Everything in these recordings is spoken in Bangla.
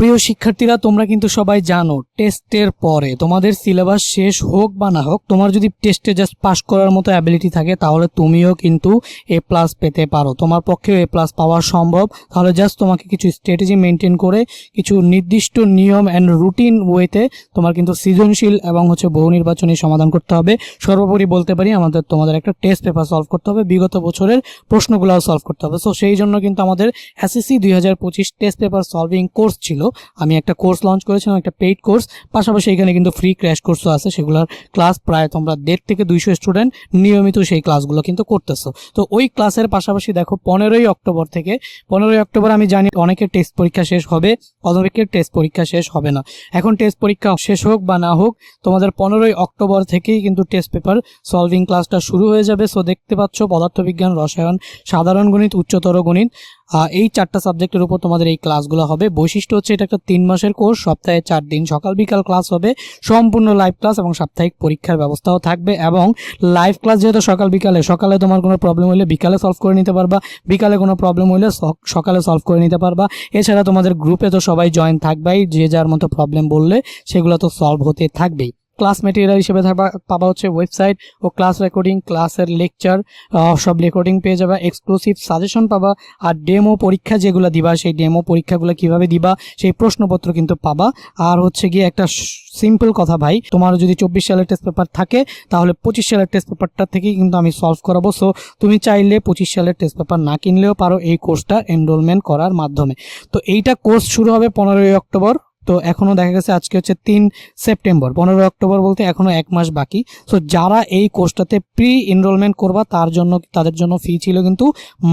প্রিয় শিক্ষার্থীরা, তোমরা কিন্তু সবাই জানো টেস্টের পরে তোমাদের সিলেবাস শেষ হোক বা না হোক, তোমার যদি টেস্টে জাস্ট পাস করার মতো অ্যাবিলিটি থাকে, তাহলে তুমিও কিন্তু এ প্লাস পেতে পারো। তোমার পক্ষেও এ প্লাস পাওয়া সম্ভব। তাহলে জাস্ট তোমাকে কিছু স্ট্র্যাটেজি মেনটেন করে, কিছু নির্দিষ্ট নিয়ম অ্যান্ড রুটিন ওয়েতে তোমার কিন্তু সৃজনশীল এবং হচ্ছে বহু নির্বাচনী সমাধান করতে হবে। সর্বোপরি বলতে পারি, আমাদের তোমাদের একটা টেস্ট পেপার সলভ করতে হবে, বিগত বছরের প্রশ্নগুলোও সলভ করতে হবে। সো সেই জন্য কিন্তু আমাদের এসএসসি দুই হাজার পঁচিশ টেস্ট পেপার সলভিং কোর্স ছিল। আমি একটা কোর্স লঞ্চ করেছিলাম একটা পেইড কোর্স পাশাপাশি এখানে কিন্তু ফ্রি ক্র্যাশ কোর্সও আছে, সেগুলোর ক্লাস প্রায় তোমরা দেড় থেকে দুইশো স্টুডেন্ট নিয়মিত সেই ক্লাসগুলো কিন্তু করতেছো। তো ওই ক্লাসের পাশাপাশি দেখো পনেরোই অক্টোবর থেকে, পনেরোই অক্টোবর আমি জানি অনেকের টেস্ট পরীক্ষা শেষ হবে, অনেকের টেস্ট পরীক্ষা শেষ হবে না। এখন টেস্ট পরীক্ষা শেষ হোক বা না হোক, তোমাদের পনেরোই অক্টোবর থেকেই কিন্তু টেস্ট পেপার সলভিং ক্লাসটা শুরু হয়ে যাবে। সো দেখতে পাচ্ছ পদার্থবিজ্ঞান, রসায়ন, সাধারণ গণিত, উচ্চতর গণিত এই চারটা সাবজেক্টের উপর তোমাদের এই ক্লাসগুলো হবে। বৈশিষ্ট্য হচ্ছে এটা একটা তিন মাসের কোর্স, সপ্তাহে চার দিন, সকাল, বিকাল ক্লাস হবে। সম্পূর্ণ লাইভ ক্লাস এবং সাপ্তাহিক পরীক্ষার ব্যবস্থাও থাকবে এবং লাইভ ক্লাস যেহেতু সকাল, বিকালে, সকালে তোমার কোনো প্রবলেম হলে বিকালে সলভ করে নিতে পারবা। বিকালে কোনো প্রবলেম হলে সক- সকালে সলভ করে নিতে পারবা। এছাড়া তোমাদের গ্রুপে তো সবাই জয়েন থাকবেই, যে যার মতো প্রবলেম বললে সেগুলো তো সলভ হতে থাকবেই। ক্লাস মেটেরিয়াল হিসেবে পাবা হচ্ছে ওয়েবসাইট ও ক্লাস রেকর্ডিং ক্লাসের লেকচার সব রেকর্ডিং পেয়ে যাবা এক্সক্লুসিভ সাজেশন পাবা, আর ডেমো পরীক্ষা যেগুলো দিবা, সেই ডেমো পরীক্ষাগুলো কীভাবে দিবা, সেই প্রশ্নপত্র কিন্তু পাবা। আর হচ্ছে গিয়ে একটা সিম্পল কথা ভাই তোমার যদি চব্বিশ সালের টেস্ট পেপার থাকে, তাহলে পঁচিশ সালের টেস্ট পেপারটা থেকেই কিন্তু আমি সলভ করাবো। সো তুমি চাইলে পঁচিশ সালের টেস্ট পেপার না কিনলেও পারো এই কোর্সটা এনরোলমেন্ট করার মাধ্যমে। তো এইটা কোর্স শুরু হবে পনেরোই অক্টোবর। তো এখনও দেখা গেছে আজকে হচ্ছে তিন সেপ্টেম্বর। পনেরোই অক্টোবর বলতে এখনও এক মাস বাকি। সো যারা এই কোর্সটাতে প্রি এনরোলমেন্ট করবা, তার জন্য, তাদের জন্য ফি ছিল কিন্তু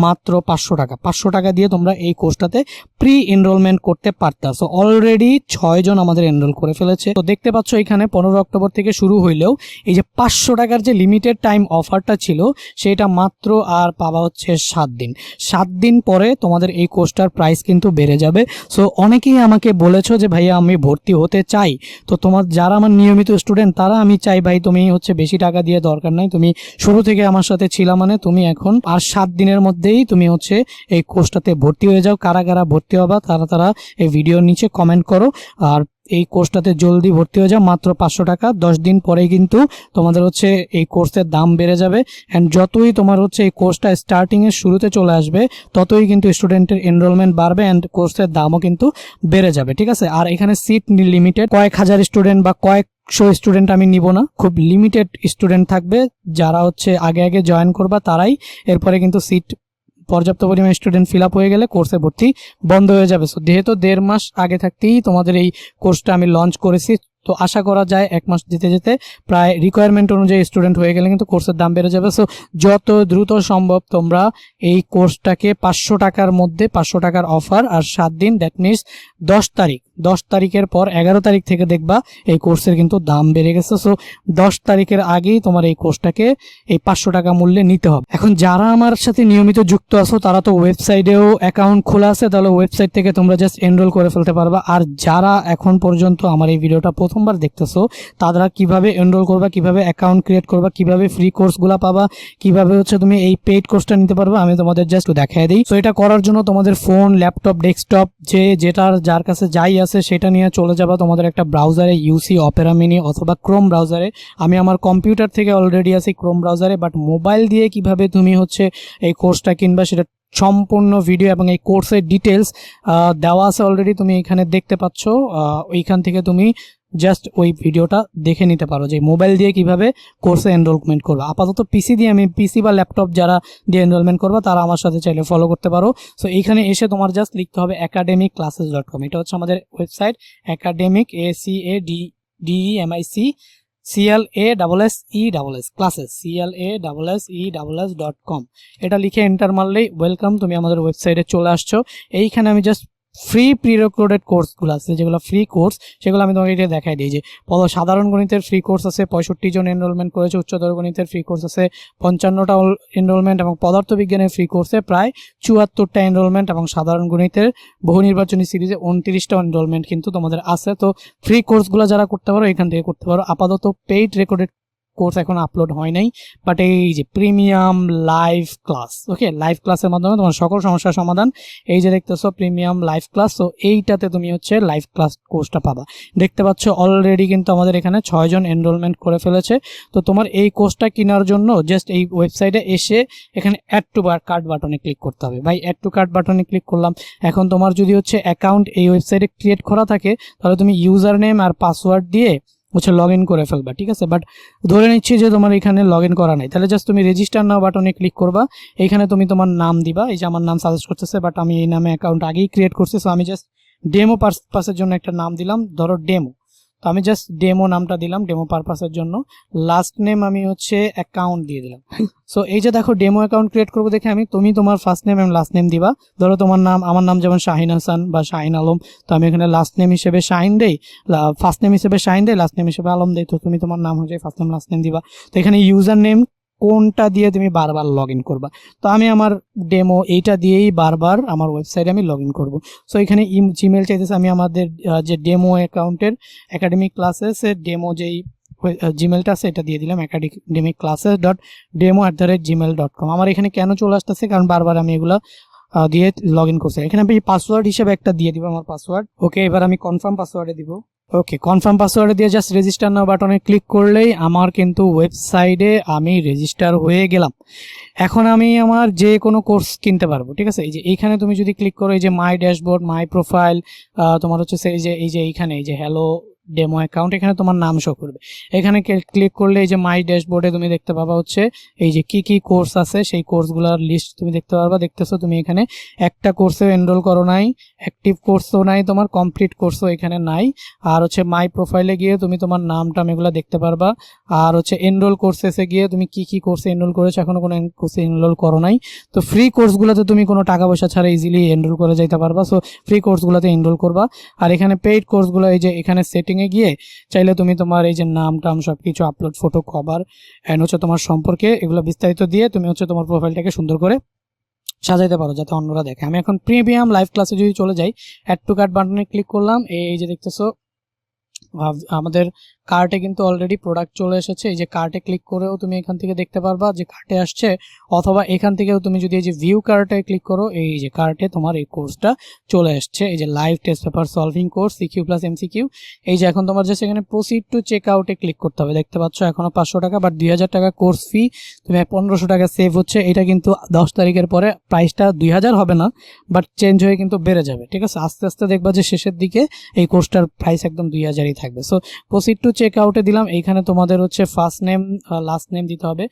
মাত্র পাঁচশো টাকা। পাঁচশো টাকা দিয়ে তোমরা এই কোর্সটাতে প্রি এনরোলমেন্ট করতে পারতা। সো অলরেডি ছয়জন আমাদের এনরোল করে ফেলেছে। তো দেখতে পাচ্ছ এখানে পনেরো অক্টোবর থেকে শুরু হইলেও এই যে পাঁচশো টাকার যে লিমিটেড টাইম অফারটা ছিল, সেটা মাত্র আর পাওয়া হচ্ছে সাত দিন। সাত দিন পরে তোমাদের এই কোর্সটার প্রাইস কিন্তু বেড়ে যাবে। সো অনেকেই আমাকে বলেছ যে ভাইয়া আমি ভর্তি হতে চাই, তো তোমার যারা আমার নিয়মিত স্টুডেন্ট তারা আমি চাই, ভাই, তুমি হচ্ছে বেশি টাকা দিয়ে দরকার নাই, তুমি শুরু থেকে আমার সাথে ছিলাম মানে তুমি এখন আর সাত দিনের মধ্যেই তুমি হচ্ছে এই কোর্সটাতে ভর্তি হয়ে যাও, কারা কারা ভর্তি হবা, তারা তারা এই ভিডিওর নিচে কমেন্ট করো, আর এই কোর্সটাতে জলদি ভর্তি হয়ে যাও, মাত্র পাঁচশো টাকা। দশ দিন পরেই কিন্তু তোমাদের হচ্ছে এই কোর্সের দাম বেড়ে যাবে। অ্যান্ড যতই তোমার হচ্ছে এই কোর্সটা স্টার্টিংয়ের শুরুতে চলে আসবে, ততই কিন্তু স্টুডেন্টের এনরোলমেন্ট বাড়বে অ্যান্ড কোর্সের দামও কিন্তু বেড়ে যাবে, ঠিক আছে? আর এখানে সিট লিমিটেড কয়েক হাজার স্টুডেন্ট বা কয়েকশো স্টুডেন্ট আমি নিব না। খুব লিমিটেড স্টুডেন্ট থাকবে, যারা হচ্ছে আগে আগে জয়েন করবা, তারাই এরপরে কিন্তু সিট পর্যাপ্ত পরিমাণ স্টুডেন্ট ফিল হয়ে গেলে কোর্সে ভর্তি বন্ধ হয়ে যাবে। সো যেহেতু দেড় মাস আগে থাকতেই তোমাদের এই কোর্সটা আমি লঞ্চ করেছি, তো আশা করা যায় এক মাস যেতে যেতে প্রায় রিকোয়ারমেন্ট অনুযায়ী স্টুডেন্ট হয়ে গেলে কিন্তু কোর্সের দাম বেড়ে যাবে। সো যত দ্রুত সম্ভব তোমরা এই কোর্সটাকে পাঁচশো টাকার মধ্যে পাঁচশো টাকার অফার আর সাত দিন দ্যাট মিনস দশ তারিখ দশ তারিখের পর এগারো তারিখ থেকে দেখবা এই কোর্সের কিন্তু দাম বেড়ে গেছে। সো দশ তারিখের আগেই তোমার এই কোর্সটাকে এই পাঁচশো টাকা মূল্যে নিতে হবে। এখন যারা আমার সাথে নিয়মিত যুক্ত আছো, তারা তো ওয়েবসাইটেও অ্যাকাউন্ট খোলা আছে, তাহলে ওয়েবসাইট থেকে তোমরা জাস্ট এনরোল করে ফেলতে পারবা। আর যারা এখন পর্যন্ত আমার এই ভিডিওটা প্রথমবার দেখতেছো, তারা কীভাবে এনরোল করবা, কীভাবে অ্যাকাউন্ট ক্রিয়েট করবা, কীভাবে ফ্রি কোর্সগুলো পাবা, কীভাবে হচ্ছে তুমি এই পেইড কোর্সটা নিতে পারবা, আমি তোমাদের জাস্ট দেখাই দিই। তো এটা করার জন্য তোমাদের ফোন ল্যাপটপ ডেস্কটপ যে যেটার, যার কাছে যাই আছে, সেটা নিয়ে চলে যাবা তোমাদের একটা ব্রাউজারে ইউসি অপেরা মিনি অথবা ক্রোম ব্রাউজারে আমি আমার কম্পিউটার থেকে অলরেডি আছি ক্রোম ব্রাউজারে বাট মোবাইল দিয়ে কীভাবে তুমি হচ্ছে এই কোর্সটা কিনবা, সেটা সম্পূর্ণ ভিডিও এবং এই কোর্সের ডিটেলস দেওয়া আছে অলরেডি তুমি এখানে দেখতে পাচ্ছ। ওইখান থেকে তুমি জাস্ট ওই ভিডিওটা দেখে নিতে পারো যে মোবাইল দিয়ে কীভাবে কোর্সে এনরোলমেন্ট করবে। আপাতত পিসি দিয়ে আমি পিসি বা ল্যাপটপ যারা দিয়ে এনরোলমেন্ট করবে, তারা আমার সাথে চাইলে ফলো করতে পারো। সো এইখানে এসে তোমার জাস্ট লিখতে হবে একাডেমিক ক্লাসেস ডট কম এটা হচ্ছে আমাদের website academic A C A D D M I C C L A double S E double S classes C L A double S E double S dot com এটা লিখে এন্টার মারলেই ওয়েলকাম তুমি আমাদের ওয়েবসাইটে চলে আসছো। এইখানে আমি জাস্ট ফ্রি প্রি রেকর্ডেড কোর্সগুলো আছে, যেগুলো ফ্রি কোর্স সেগুলো আমি তোমাকে এটা দেখাই দিই যে সাধারণ গণিতের ফ্রি কোর্স আছে, পঁয়ষট্টি জন এনরোলমেন্ট করেছে, উচ্চতর গণিতের ফ্রি কোর্স আছে, পঞ্চান্নটা এনরোলমেন্ট এবং পদার্থবিজ্ঞানের ফ্রি কোর্সে প্রায় চুয়াত্তরটা এনরোলমেন্ট এবং সাধারণ গণিতের বহু নির্বাচনী সিরিজে উনত্রিশটা এনরোলমেন্ট কিন্তু তোমাদের আছে। তো ফ্রি কোর্সগুলো যারা করতে পারো, এখান থেকে করতে পারো। আপাতত পেইড রেকর্ডেড কোর্স এখন আপলোড হয় নাই বাট এই যে premium live class okay live ক্লাসের মাধ্যমে তোমার সকল সমস্যার সমাধান। এই যে দেখতেছো প্রিমিয়াম লাইভ ক্লাস তো এইটাতে তুমি হচ্ছে লাইভ ক্লাস কোর্সটা পাবা। দেখতে পাচ্ছ অলরেডি কিন্তু আমাদের এখানে ছয়জন এনরোলমেন্ট করে ফেলেছে। তো তোমার এই কোর্সটা কেনার জন্য জাস্ট এই ওয়েবসাইটে এসে এখানে অ্যাড টু কার্ড বাটনে ক্লিক করতে হবে। ভাই অ্যাড টু কার্ড বাটনে ক্লিক করলাম। এখন তোমার যদি হচ্ছে অ্যাকাউন্ট এই ওয়েবসাইটে ক্রিয়েট করা থাকে, তাহলে তুমি ইউজার নেম আর পাসওয়ার্ড দিয়ে হচ্ছে লগ ইন করে ফেলবা, ঠিক আছে? বাট ধরে নিচ্ছি যে তোমার এখানে লগ ইন করা নাই, তাহলে জাস্ট তুমি রেজিস্টার নাও বাটনে ক্লিক করবা। এখানে তুমি তোমার নাম দিবা, এই যে আমার নাম সাজেস্ট করতেছে বাট আমি এই নামে অ্যাকাউন্ট আগেই ক্রিয়েট করছি সো আমি জাস্ট ডেমো পারপাসের জন্য একটা নাম দিলাম, ধরো ডেমো তো আমি জাস্ট ডেমো নামটা দিলাম ডেমো পারপাসের জন্য। লাস্ট নেম আমি হচ্ছে অ্যাকাউন্ট দিয়ে দিলাম। সো এই যে দেখো ডেমো অ্যাকাউন্ট ক্রিয়েট করব দেখে আমি, তুমি তোমার ফার্স্ট নেম এবং লাস্ট নেম দিবা। ধরো তোমার নাম, আমার নাম যেমন শাহিন হাসান বা শাহিন আলম, তো আমি এখানে লাস্ট নেম হিসেবে শাহিন দেই ফার্স্ট নেম হিসেবে শাহিন দেই লাস্ট নেম হিসেবে আলম দেই, তো তুমি তোমার নাম হচ্ছে ফার্স্ট নেম লাস্ট নেম দিবা। তো এখানে ইউজার নেম কোনটা দিয়ে তুমি বারবার লগ ইন করবা? তো আমি আমার ডেমো এইটা দিয়েই বারবার আমার ওয়েবসাইটে আমি লগ ইন করব। সো এখানে জিমেল চাইতেছে আমি আমাদের যে ডেমো অ্যাকাউন্টের একাডেমিক ক্লাসেসের ডেমো যেই জিমেলটা আছে, এটা দিয়ে দিলাম academic classes dot demo at the rate Gmail dot com আমার এখানে কেন চলে আসতেছে? কারণ বারবার আমি এগুলো দিয়ে লগ ইন করছি। এখানে আমি পাসওয়ার্ড হিসেবে একটা দিয়ে দিব আমার পাসওয়ার্ড ওকে এবার আমি কনফার্ম পাসওয়ার্ডে দিব। ওকে কনফার্ম পাসওয়ার্ডে দিয়ে জাস্ট রেজিস্টার নাও বাটনে ক্লিক করলেই আমার কিন্তু ওয়েবসাইটে আমি রেজিস্টার হয়ে গেলাম। এখন আমি আমার যে কোনো কোর্স কিনতে পারব, ঠিক আছে? এই যে এইখানে তুমি যদি ক্লিক করো, এই যে মাই ড্যাশবোর্ড মাই প্রোফাইল তোমার হচ্ছে সেই যে এই যে এইখানে, এই যে হ্যালো ডেমো অ্যাকাউন্ট এখানে তোমার নাম শো করবে। এখানে ক্লিক করলে এই যে মাই ড্যাশবোর্ডে তুমি দেখতে পাবা হচ্ছে, এই যে কি কি কোর্স আছে, সেই কোর্সগুলোর লিস্ট তুমি দেখতে পারবা দেখতেছো তুমি এখানে একটা কোর্সেও এনরোল করো নাই অ্যাক্টিভ কোর্সও নাই তোমার কমপ্লিট কোর্সও এখানে নাই। আর হচ্ছে মাই প্রোফাইলে গিয়ে তুমি তোমার নাম টাম এগুলো দেখতে পারবা। আর হচ্ছে এনরোল কোর্সেসে গিয়ে তুমি কি কি কোর্সে এনরোল করেছ, এখনও কোনো কোর্সে এনরোল করো নাই। তো ফ্রি কোর্সগুলোতে তুমি কোনো টাকা পয়সা ছাড়া ইজিলি এনরোল করে যাইতে পারবা। সো ফ্রি কোর্সগুলোতে এনরোল করবা। আর এখানে পেইড কোর্সগুলো এই যে এখানে সেটিংয়ে গিয়ে চাইলে তুমি তোমার এই যে নাম টাম সব কিছু আপলোড ফটো কভার অ্যান্ড হচ্ছে তোমার সম্পর্কে এগুলো বিস্তারিত দিয়ে তুমি হচ্ছে তোমার প্রোফাইলটাকে সুন্দর করে সাজাইতে পারো যাতে অন্যরা দেখে। আমি এখন প্রিমিয়াম লাইভ ক্লাসে যদি চলে যাই অ্যাড টু কার্ড বাটনে ক্লিক করলাম, এই যে দেখতেছো আমাদের কার্টে কিন্তু অলরেডি প্রোডাক্ট চলে এসেছে। এই যে কার্টে ক্লিক করেও তুমি এখান থেকে দেখতে পারবা যে কার্টে আসছে, অথবা এখান থেকেও তুমি যদি এই যে ভিউ কার্টে ক্লিক করো, এই যে কার্টে তোমার এই কোর্সটা চলে আসছে এই যে live test paper solving course CQ plus MCQ এই যে এখন তোমার যে সেখানে প্রসিড টু চেক আউটে ক্লিক করতে হবে। দেখতে পাচ্ছ এখনও পাঁচশো টাকা বাট দুই হাজার টাকা কোর্স ফি তুমি পনেরোশো টাকা সেভ হচ্ছে। এটা কিন্তু দশ তারিখের পরে প্রাইসটা দুই হাজার হবে না বাট চেঞ্জ হয়ে কিন্তু বেড়ে যাবে। ঠিক আছে? আস্তে আস্তে দেখবা যে শেষের দিকে এই কোর্সটার প্রাইস একদম দুই হাজারই থাকবে। সো প্রসিড টু চেক আউটে দিলাম। এইখানে তোমাদের হচ্ছে ফার্স্ট নেম লাস্ট নেম দিতে হবে।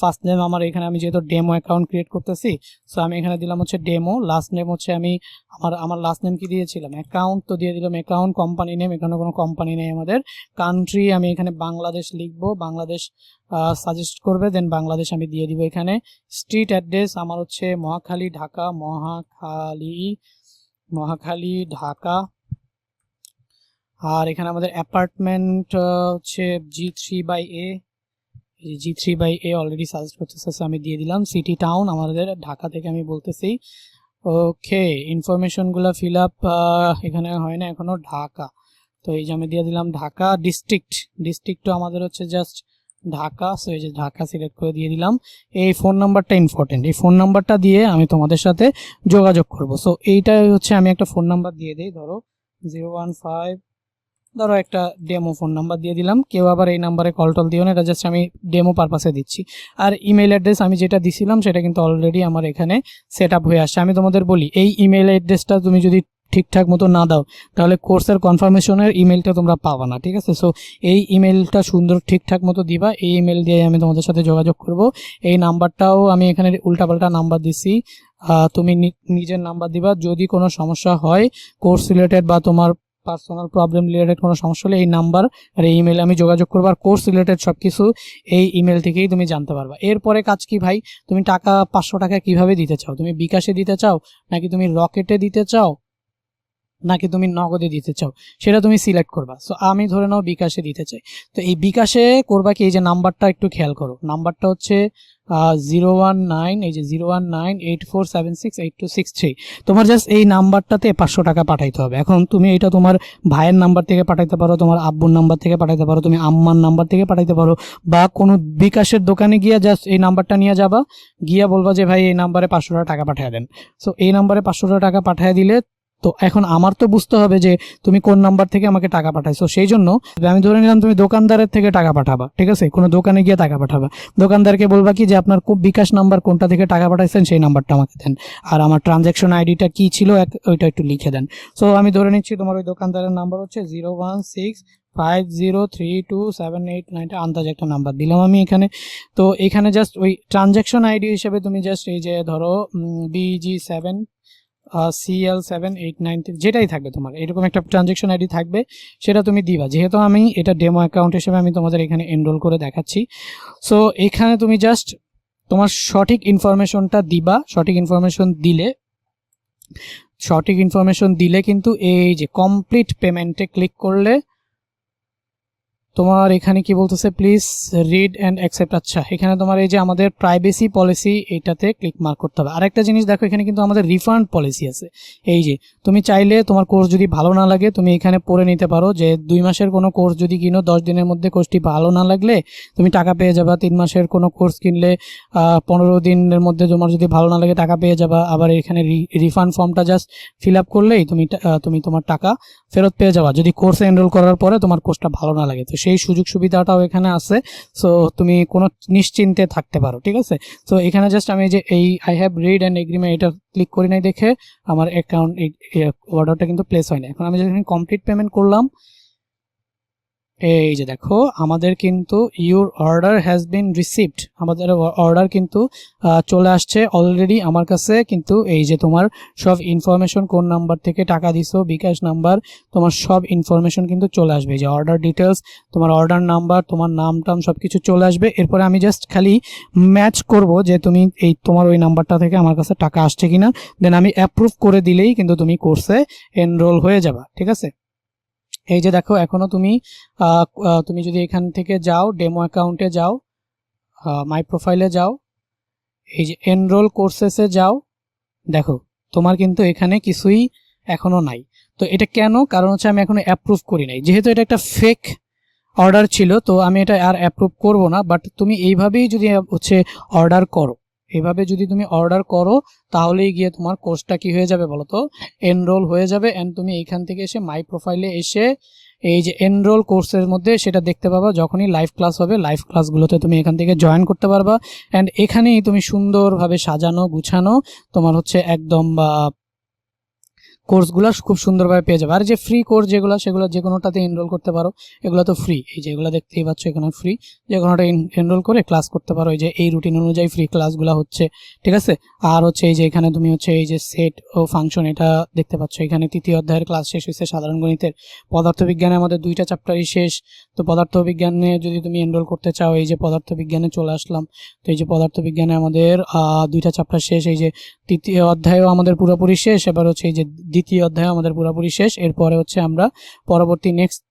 ফার্স্ট নেম আমার এখানে আমি যেহেতু ডেমো অ্যাকাউন্ট ক্রিয়েট করতেছি সো আমি এখানে দিলাম হচ্ছে ডেমো লাস্ট নেম হচ্ছে আমি আমার আমার লাস্ট নেম কি দিয়েছিলাম? অ্যাকাউন্ট তো দিয়ে দিলাম অ্যাকাউন্ট কোম্পানি নেম এখানে কোনো কোম্পানি নেই আমাদের। কান্ট্রি আমি এখানে বাংলাদেশ লিখব, বাংলাদেশ সাজেস্ট করবে দেন বাংলাদেশ আমি দিয়ে দিব এখানে। স্ট্রিট অ্যাড্রেস আমার হচ্ছে মহাখালী, ঢাকা, মহাখালী মহাখালী, ঢাকা। আর এখানে আমাদের অ্যাপার্টমেন্ট হচ্ছে G three by A G three by A already suggest করতেছে আমি দিয়ে দিলাম। সিটি টাউন আমাদের ঢাকা থেকে আমি বলতেছি। ওকে ইনফরমেশনগুলো ফিল আপ এখানে হয় না এখনও ঢাকা। তো এই যে আমি দিয়ে দিলাম ঢাকা ডিস্ট্রিক্ট ডিস্ট্রিক্টও আমাদের হচ্ছে জাস্ট ঢাকা সো এই যে ঢাকা সিলেক্ট করে দিয়ে দিলাম। এই ফোন নাম্বারটা ইম্পর্টেন্ট এই ফোন নাম্বারটা দিয়ে আমি তোমাদের সাথে যোগাযোগ করব। সো এইটা হচ্ছে আমি একটা ফোন নাম্বার দিয়ে দিই, ধরো জিরো ওয়ান ফাইভ ধরো একটা ডেমো ফোন নাম্বার দিয়ে দিলাম, কেউ আবার এই নাম্বারে কল টল দিও না, এটা জাস্ট আমি ডেমো পারপাসে দিচ্ছি। আর ইমেল অ্যাড্রেস আমি যেটা দিছিলাম, সেটা কিন্তু অলরেডি আমার এখানে সেট আপ হয়ে আসছে। আমি তোমাদের বলি, এই ইমেল অ্যাড্রেসটা তুমি যদি ঠিকঠাক মতো না দাও, তাহলে কোর্সের কনফার্মেশনের ইমেলটা তোমরা পাবা না, ঠিক আছে? সো এই ইমেলটা সুন্দর ঠিকঠাক মতো দিবা, এই ইমেল দিয়ে আমি তোমাদের সাথে যোগাযোগ করব। এই নাম্বারটাও আমি এখানে উল্টাপাল্টা নাম্বার দিছি। তুমি নিজের নাম্বার দিবা। যদি কোনো সমস্যা হয় কোর্স রিলেটেড বা তোমার পার্সোনাল প্রবলেম রিলেটেড কোনো সমস্যা হলে এই নাম্বার আর এই ইমেলে আমি যোগাযোগ করব আর কোর্স রিলেটেড সব কিছু এই ইমেল থেকেই তুমি জানতে পারবা। এরপরে কাজ কি ভাই? তুমি টাকা পাঁচশো টাকা কীভাবে দিতে চাও? তুমি বিকাশে দিতে চাও? নাকি তুমি রকেটে দিতে চাও? নাকি তুমি নগদে দিতে চাও? সেটা তুমি সিলেক্ট করবা। সো আমি ধরে নাও বিকাশে দিতে চাই। তো এই বিকাশে করবা কি? এই যে নাম্বারটা একটু খেয়াল করো। নাম্বারটা হচ্ছে জিরো ওয়ান নাইন এই যে zero one nine eight four seven six eight two six three তোমার জাস্ট এই নাম্বারটাতে পাঁচশো টাকা পাঠাইতে হবে। এখন তুমি এটা তোমার ভাইয়ের নাম্বার থেকে পাঠাইতে পারো, তোমার আব্বুর নাম্বার থেকে পাঠাইতে পারো, তুমি আম্মার নাম্বার থেকে পাঠাইতে পারো, বা কোনো বিকাশের দোকানে গিয়ে জাস্ট এই নাম্বারটা নিয়ে যাবা। গিয়া বলবা যে, ভাই, এই নাম্বারে পাঁচশো টাকা পাঠিয়ে দেন। সো এই নাম্বারে পাঁচশো টাকা পাঠিয়ে দিলে তো এখন আমার তো বুঝতে হবে যে তুমি কোন নাম্বার থেকে আমাকে টাকা পাঠাইছো। সেই জন্য আমি ধরে নিলাম তুমি দোকানদারের থেকে টাকা পাঠাবা, ঠিক আছে? কোনো দোকানে গিয়ে টাকা পাঠাবা। দোকানদারকে বলবা কি যে আপনার বিকাশ নাম্বার কোনটা থেকে টাকা পাঠাইছেন সেই নাম্বারটা আমাকে দেন। আর আমার ট্রানজ্যাকশন আইডিটা কি ছিল এক- ওইটা একটু লিখে দেন। সো আমি ধরে নিচ্ছি তোমার ওই দোকানদারের নাম্বার হচ্ছে zero one six five zero three two seven eight নাইনটা আন্দাজ একটা নাম্বার দিলাম আমি এখানে। তো এখানে জাস্ট ওই ট্রানজ্যাকশন আইডি হিসেবে তুমি জাস্ট এই যে ধরো B G seven C L seven eight nine যেটাই থাকবে তোমার, এরকম একটা ট্রানজেকশন আইডি থাকবে, সেটা তুমি দিবা। যেহেতু আমি এটা ডেমো অ্যাকাউন্ট হিসেবে আমি তোমাদের এখানে এনরোল করে দেখাচ্ছি। সো এখানে তুমি জাস্ট তোমার সঠিক ইনফরমেশনটা দিবা, সঠিক ইনফরমেশন দিলে, সঠিক ইনফরমেশন দিলে কিন্তু এই যে কমপ্লিট পেমেন্টে ক্লিক করলে তোমার এখানে কি বলতেছে প্লিজ রিড অ্যান্ড অ্যাকসেপ্ট আচ্ছা এখানে তোমার এই যে আমাদের প্রাইভেসি পলিসি এইটাতে ক্লিক মার্ক করতে হবে। আরেকটা জিনিস দেখো, এখানে কিন্তু আমাদের রিফান্ড পলিসি আছে। এই যে, তুমি চাইলে তোমার কোর্স যদি ভালো না লাগে, তুমি এখানে পড়ে নিতে পারো যে দুই মাসের কোনো কোর্স যদি কিনো, দশ দিনের মধ্যে কোর্সটি ভালো না লাগলে তুমি টাকা পেয়ে যাবা। তিন মাসের কোনো কোর্স কিনলে পনেরো দিনের মধ্যে তোমার যদি ভালো না লাগে, টাকা পেয়ে যাবা। আবার এখানে রিফান্ড ফর্মটা জাস্ট ফিল আপ করলেই তুমি তুমি তোমার টাকা ফেরত পেয়ে যাবা। যদি কোর্সে এনরোল করার পরে তোমার কোর্সটা ভালো না লাগে। তো সেই সুযোগ সুবিধাটাও এখানে আছে। সো তুমি কোনো নিশ্চিন্তে থাকতে পারো, ঠিক আছে? সো এখানে জাস্ট আমি যে এই I have read and agreement এটা ক্লিক করি নাই দেখে আমার অ্যাকাউন্ট অর্ডারটা কিন্তু প্লেস হয়নি। এখন আমি যখন কমপ্লিট পেমেন্ট করলাম। এই যে দেখো, আমাদের কিন্তু your order has been received আমাদের অর্ডার কিন্তু চলে আসছে অলরেডি আমার কাছে, কিন্তু এই যে তোমার সব ইনফরমেশন কোন নাম্বার থেকে টাকা দিছো, বিকাশ নাম্বার তোমার সব ইনফরমেশন কিন্তু চলে আসবে। যে অর্ডার ডিটেলস তোমার অর্ডার নাম্বার তোমার নাম টাম সব কিছু চলে আসবে। এরপরে আমি জাস্ট খালি ম্যাচ করব যে তুমি এই তোমার ওই নাম্বারটা থেকে আমার কাছে টাকা আসছে কিনা। দেন আমি অ্যাপ্রুভ করে দিলেই কিন্তু তুমি কোর্সে এনরোল হয়ে যাবা, ঠিক আছে? এই যে দেখো, এখনও তুমি তুমি যদি এখান থেকে যাও ডেমো অ্যাকাউন্টে যাও মাই প্রোফাইলে যাও, এই যে এনরোল কোর্সেসে যাও, দেখো, তোমার কিন্তু এখানে কিছুই এখনও নাই। তো এটা কেন? কারণ হচ্ছে আমি এখনও অ্যাপ্রুভ করি নাই। যেহেতু এটা একটা ফেক অর্ডার ছিল, তো আমি এটা আর অ্যাপ্রুভ করব না বাট তুমি এইভাবেই যদি হচ্ছে অর্ডার করো। এভাবে যদি তুমি অর্ডার করো, তাহলেই গিয়ে তোমার কোর্সটা কি হয়ে যাবে বলো তো? এনরোল হয়ে যাবে অ্যান্ড তুমি এইখান থেকে এসে মাই প্রোফাইলে এসে এই যে এনরোল কোর্সের মধ্যে সেটা দেখতে পাবা যখনই লাইভ ক্লাস হবে। লাইভ ক্লাসগুলোতে তুমি এখান থেকে জয়েন করতে পারবা অ্যান্ড এখানেই তুমি সুন্দরভাবে সাজানো, গুছানো তোমার হচ্ছে একদম কোর্সগুলো খুব সুন্দরভাবে পেয়ে যাবে। আর যে ফ্রি কোর্স যেগুলো, সেগুলো যে কোনোটাতে এনরোল করতে পারো, এগুলো তো ফ্রি এই যে এগুলো দেখতেই পাচ্ছ, এখানে ফ্রি যে কোনোটা এনরোল করে ক্লাস করতে পারো। এই যে এই রুটিন অনুযায়ী ফ্রি ক্লাসগুলো হচ্ছে, ঠিক আছে? আর হচ্ছে এই যে এখানে তুমি হচ্ছে এই যে সেট ও ফাংশন এটা দেখতে পাচ্ছ। এখানে তৃতীয় অধ্যায়ের ক্লাস শেষ হয়েছে সাধারণ গণিতের। পদার্থবিজ্ঞানে আমাদের দুইটা চ্যাপ্টারই শেষ। তো পদার্থবিজ্ঞানে যদি তুমি এনরোল করতে চাও, এই যে পদার্থবিজ্ঞানে চলে আসলাম। তো এই যে পদার্থবিজ্ঞানে আমাদের দুইটা চ্যাপ্টার শেষ। এই যে তৃতীয় অধ্যায়ও আমাদের পুরোপুরি শেষ। এবার হচ্ছে এই যে দ্বিতীয় অধ্যায় আমাদের পুরোপুরি শেষ। এরপরে হচ্ছে আমরা পরবর্তী নেক্সট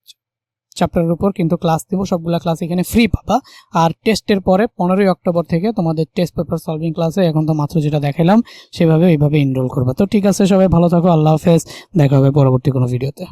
চ্যাপ্টারের উপর কিন্তু ক্লাস দেবো। সবগুলো ক্লাস এখানে ফ্রি পাবা। আর টেস্টের পরে পনেরোই অক্টোবর থেকে তোমাদের টেস্ট পেপার সলভিং ক্লাসে এখন তো মাত্র যেটা দেখালাম সেভাবে ওইভাবে এনরোল করবা। তো ঠিক আছে সবাই, ভালো থাকো, আল্লাহ হাফেজ। দেখা হবে পরবর্তী কোনো ভিডিওতে